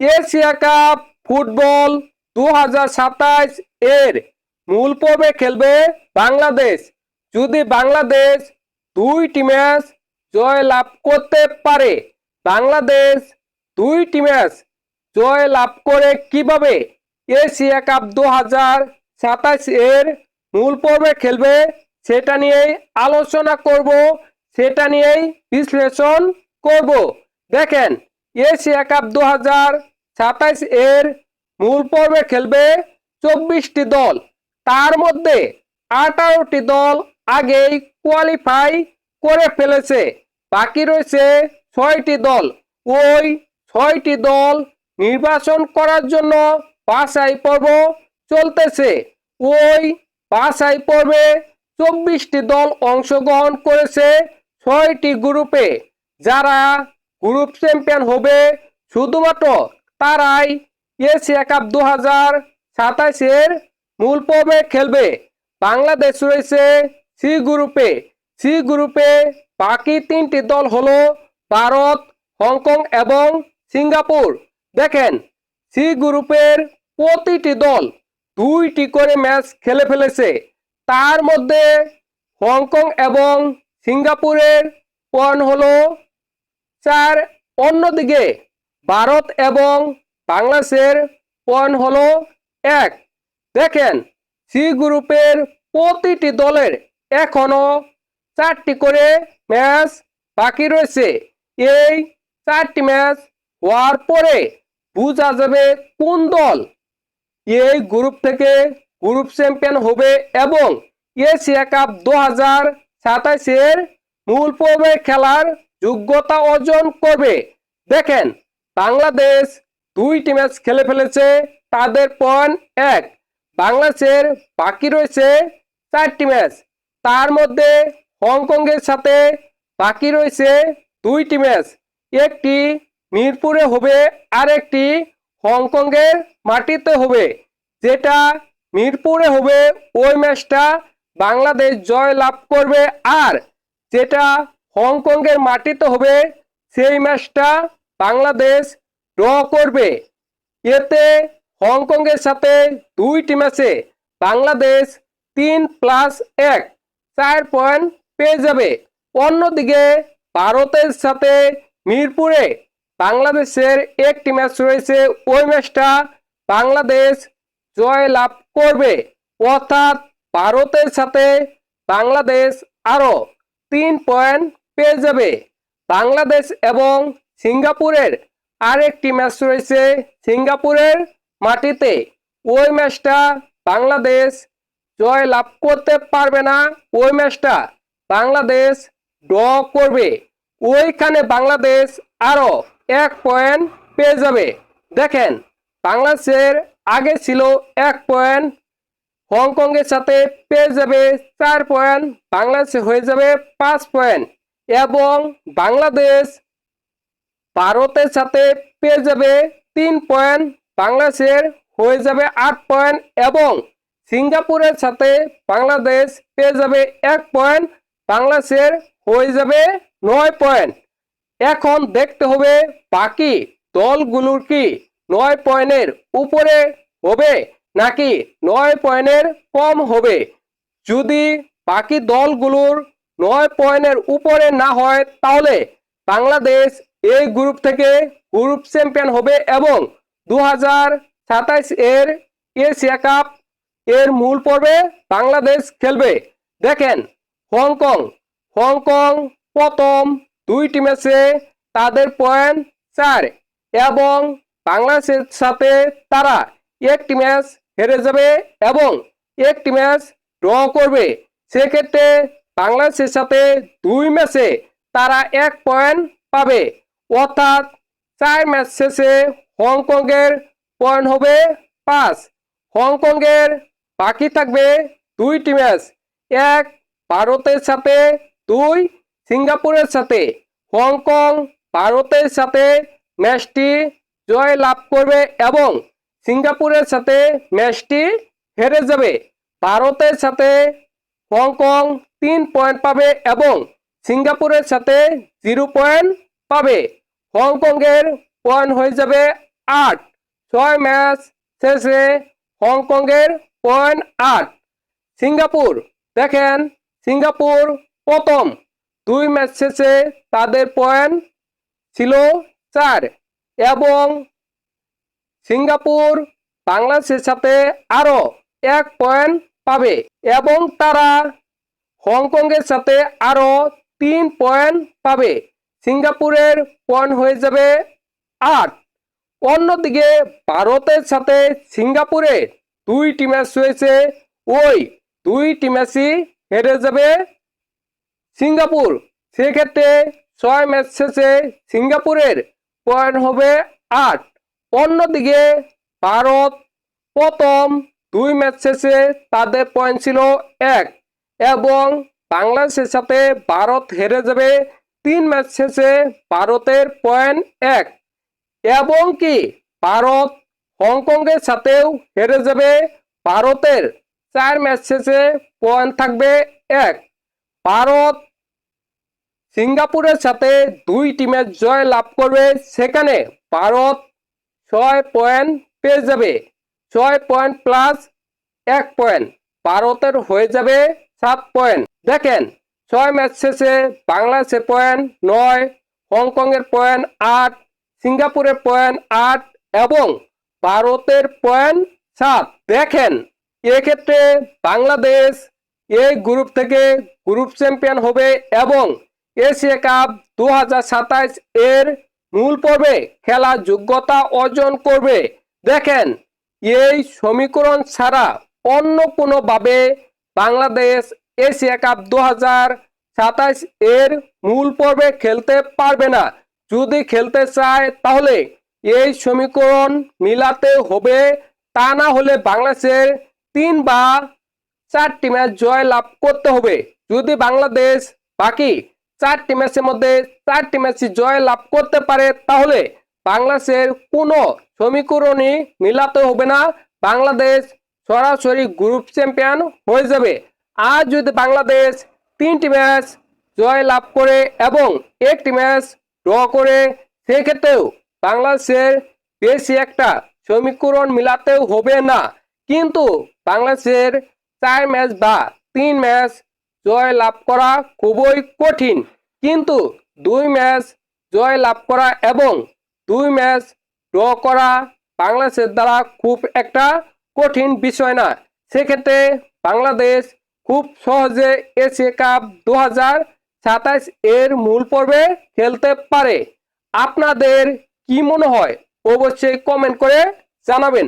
Asia cup football দু এর মূল পর্বে খেলবে বাংলাদেশ। যদি বাংলাদেশ দুইটি ম্যাচ জয় লাভ করতে পারে, বাংলাদেশ দুইটি ম্যাচ জয় লাভ করে কীভাবে এশিয়া কাপ দু এর মূল পর্বে খেলবে সেটা নিয়েই আলোচনা করব, সেটা নিয়েই বিশ্লেষণ করব। দেখেন এশিয়া কাপ দু হাজার সাতাইশ এর মূল পর্বে খেলবে চব্বিশটি দল। তার মধ্যে আঠারোটি দল আগেই কোয়ালিফাই করে ফেলেছে। বাকি রয়েছে ছয়টি দল। ওই ছয়টি দল নির্বাচন করার জন্য বাছাই পর্ব চলতেছে। ওই বাছাই পর্বে চব্বিশটি দল অংশগ্রহণ করেছে ছয়টি গ্রুপে। যারা গ্রুপ চ্যাম্পিয়ন হবে শুধুমাত্র তারাই এশিয়া কাপ দু হাজার সাতাশের মূল পর্বে খেলবে। বাংলাদেশ রয়েছে সি গ্রুপে। সি গ্রুপে বাকি তিনটি দল হলো ভারত, হংকং এবং সিঙ্গাপুর। দেখেন, সি গ্রুপের প্রতিটি দল দুইটি করে ম্যাচ খেলে ফেলেছে। তার মধ্যে হংকং এবং সিঙ্গাপুরের পয়েন্ট হলো চার অন্যদিকে ভারত এবং বাংলাদেশের পয়েন্ট হলো এক। দেখেন, সি গ্রুপের প্রতিটি দলের এখনও চারটি করে ম্যাচ বাকি রয়েছে। এই চারটি ম্যাচ হওয়ার পরে বোঝা যাবে কোন দল এই গ্রুপ থেকে গ্রুপ চ্যাম্পিয়ন হবে এবং এশিয়া কাপ দু হাজার সাতাইশের মূল পর্বে খেলার যোগ্যতা অর্জন করবে। দেখেন, বাংলাদেশ দুইটি ম্যাচ খেলে ফেলেছে, তাদের পয়েন্ট এক। বাংলাদেশের বাকি রয়েছে চারটি ম্যাচ। তার মধ্যে হংকংয়ের সাথে বাকি রয়েছে দুইটি ম্যাচ। একটি মিরপুরে হবে আর একটি হংকংয়ের মাটিতে হবে। যেটা মিরপুরে হবে, ওই ম্যাচটা বাংলাদেশ জয় লাভ করবে। আর যেটা হংকংয়ের মাটিতে হবে, সেই ম্যাচটা বাংলাদেশ ড্র করবে। এতে হংকংয়ের সাথে দুইটি ম্যাচে বাংলাদেশ তিন প্লাস এক, চার পয়েন্ট পেয়ে যাবে। অন্যদিকে ভারতের সাথে মিরপুরে বাংলাদেশের একটি ম্যাচ রয়েছে, ওই ম্যাচটা বাংলাদেশ জয় লাভ করবে। অর্থাৎ ভারতের সাথে বাংলাদেশ আরও তিন পয়েন্ট পেয়ে যাবে। বাংলাদেশ এবং সিঙ্গাপুরের আরেকটি ম্যাচ রয়েছে সিঙ্গাপুরের মাটিতে। ওই ম্যাচটা বাংলাদেশ জয় লাভ করতে পারবে না। ওই ম্যাচটা বাংলাদেশ ড্র করবে। ওইখানে বাংলাদেশ আরও এক পয়েন্ট পেয়ে যাবে। দেখেন, বাংলাদেশের আগে ছিল এক পয়েন্ট হংকংয়ের সাথে পেয়ে যাবে চার পয়েন্ট বাংলাদেশে হয়ে যাবে পাঁচ পয়েন্ট এবং বাংলাদেশ ভারতের সাথে পেয়ে যাবে তিন পয়েন্ট, বাংলাদেশের হয়ে যাবে আট পয়েন্ট এবং সিঙ্গাপুরের সাথে বাংলাদেশ পেয়ে যাবে এক পয়েন্ট, বাংলাদেশের হয়ে যাবে নয় পয়েন্ট। এখন দেখতে হবে বাকি দলগুলোর কি নয় পয়েন্টের উপরে হবে নাকি নয় পয়েন্টের কম হবে। যদি বাকি দলগুলোর নয় পয়েন্টের উপরে না হয়, তাহলে বাংলাদেশ এই গ্রুপ থেকে গ্রুপ চ্যাম্পিয়ন হবে এবং দু হাজার সাতাইশ এর এশিয়া কাপ এর মূল পর্বে বাংলাদেশ খেলবে। দেখেন, হংকং হংকং প্রথম দুইটি ম্যাচে তাদের পয়েন্ট চার এবং বাংলাদেশের সাথে তারা একটি ম্যাচ হেরে যাবে এবং একটি ম্যাচ ড্র করবে। সেক্ষেত্রে বাংলাদেশের সাথে দুই ম্যাচে তারা এক পয়েন্ট পাবে। অর্থাৎ চার ম্যাচ শেষে হংকংয়ের পয়েন্ট হবে পাঁচ। হংকংয়ের বাকি থাকবে দুইটি ম্যাচ। এক ভারতের সাথে, দুই সিঙ্গাপুরের সাথে। হংকং ভারতের সাথে ম্যাচটি জয় লাভ করবে এবং সিঙ্গাপুরের সাথে ম্যাচটি হেরে যাবে। ভারতের সাথে হংকং তিন পয়েন্ট পাবে এবং সিঙ্গাপুরের সাথে জিরো পয়েন্ট পাবে। হংকংয়ের পয়েন্ট হয়ে যাবে আট। ছয় ম্যাচ শেষে হংকংয়ের পয়েন্ট আট। সিঙ্গাপুর, দেখেন সিঙ্গাপুর প্রথম। দুই ম্যাচ শেষে তাদের পয়েন্ট ছিল চার এবং সিঙ্গাপুর বাংলাদেশের সাথে আরও এক পয়েন্ট পাবে এবং তারা হংকংয়ের সাথে আরও তিন পয়েন্ট পাবে। সিঙ্গাপুরের পয়েন্ট হয়ে যাবে আট। অন্যদিকে ভারতের সাথে সিঙ্গাপুরে দুইটি ম্যাচ হয়েছে, ওই দুইটি ম্যাচই হেরে যাবে সিঙ্গাপুর। সেক্ষেত্রে ছয় ম্যাচ শেষে সিঙ্গাপুরের পয়েন্ট হবে আট। অন্যদিকে ভারত প্রথম দুই ম্যাচ শেষে তাদের পয়েন্ট ছিল এক এবং বাংলাদেশের সাথে ভারত হেরে যাবে তিন ম্যাচ শেষে ভারতের পয়েন্ট এক এবং কি ভারত হংকংয়ের সাথেও হেরে যাবে ভারতের চার ম্যাচ শেষে পয়েন্ট থাকবে এক ভারত সিঙ্গাপুরের সাথে দুই টিমের জয় লাভ করবে সেখানে ভারত ছয় পয়েন্ট পেয়ে যাবে। ছয় পয়েন্ট প্লাস এক পয়েন্ট ভারতের হয়ে যাবে সাত পয়েন্ট দেখেন, ছয় ম্যাচ শেষে বাংলাদেশের পয়েন্ট নয় হংকংয়ের পয়েন্ট আট সিঙ্গাপুরের পয়েন্ট আট এবং ভারতের পয়েন্ট সাত। দেখেন, এক্ষেত্রে বাংলাদেশ এই গ্রুপ থেকে গ্রুপ চ্যাম্পিয়ন হবে এবং এশিয়া কাপ দু এর মূল পর্বে খেলার যোগ্যতা অর্জন করবে। দেখেন এই সমীকরণ ছাড়া অন্য কোনোভাবে বাংলাদেশ এশিয়া কাপ দু সাতাইশ এর মূল পর্বে খেলতে পারবে না। যদি খেলতে চায়, তাহলে এই সমীকরণ মিলাতে হবে। তা না হলে বাংলাদেশের তিন বা চারটি ম্যাচ জয় লাভ করতে হবে। যদি বাংলাদেশ বাকি চারটি ম্যাচের মধ্যে চারটি ম্যাচে জয় লাভ করতে পারে, তাহলে বাংলাদেশের কোনো সমীকরণই মিলাতে হবে না। বাংলাদেশ সরাসরি গ্রুপ চ্যাম্পিয়ন হয়ে যাবে। আর যদি বাংলাদেশ তিনটি ম্যাচ জয় লাভ করে এবং একটি ম্যাচ ড্র করে, সেক্ষেত্রেও বাংলাদেশের বেশি একটা সমীকরণ মিলাতেও হবে না। কিন্তু বাংলাদেশের চার ম্যাচ বা তিন ম্যাচ জয় লাভ করা খুবই কঠিন। কিন্তু দুই ম্যাচ জয় লাভ করা এবং দুই ম্যাচ ড্র করা বাংলাদেশের দ্বারা খুব একটা কঠিন বিষয় না। সেক্ষেত্রে বাংলাদেশ খুব সহজে এশিয়া কাপ দু সাতাইশ এর মূল পর্বে খেলতে পারে। আপনাদের কি মনে হয়? অবশ্যই কমেন্ট করে জানাবেন।